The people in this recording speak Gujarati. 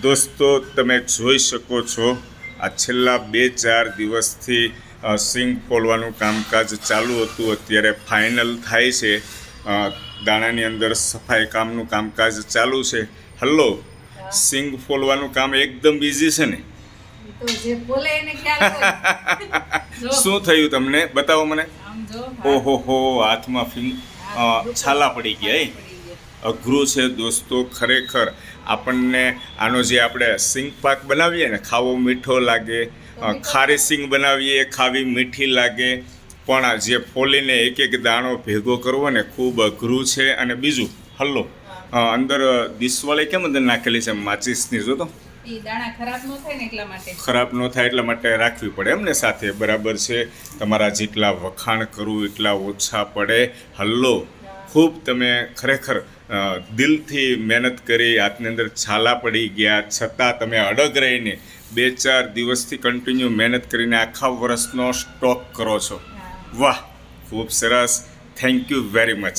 દોસ્તો તમે જોઈ શકો છો આ છેલ્લા બે ચાર દિવસથી સિંગ ફોલવાનું કામકાજ ચાલુ હતું. અત્યારે ફાઇનલ થાય છે. દાણાની અંદર સફાઈ કામનું કામકાજ ચાલુ છે. હલ્લો સિંગ ફોલવાનું કામ એકદમ બિઝી છે ને? શું થયું તમને? બતાવો મને. ઓહો હો હાથમાં છાલા પડી ગયા એ પડી ગયા. અઘરું છે દોસ્તો ખરેખર આપણને આનો જે આપણે સિંગ પાક બનાવીએ ને ખાવો મીઠો લાગે ખારી સિંગ બનાવીએ ખાવી મીઠી લાગે પણ આ જે ફોલીને એક એક દાણો ભેગો કરવો ને ખૂબ અઘરું છે. અને બીજું હલ્લો અંદર દિસવાળી કેમ અંદર નાખેલી છે માચિસની જો તો? ખરાબ ન થાય એટલા માટે. ખરાબ ન થાય એટલા માટે રાખવી પડે એમને સાથે બરાબર છે? તમારા જેટલા વખાણ કરવું એટલા ઓછા પડે. હલ્લો ખૂબ તમે ખરેખર દિલથી મહેનત કરી હાથની અંદર છાલા પડી ગયા. છતાં તમે અડગ રહીને બે ચાર દિવસથી કન્ટિન્યુ મહેનત કરીને આખા વર્ષનો સ્ટોક કરો છો. વાહ ખૂબ સરસ. Thank you very much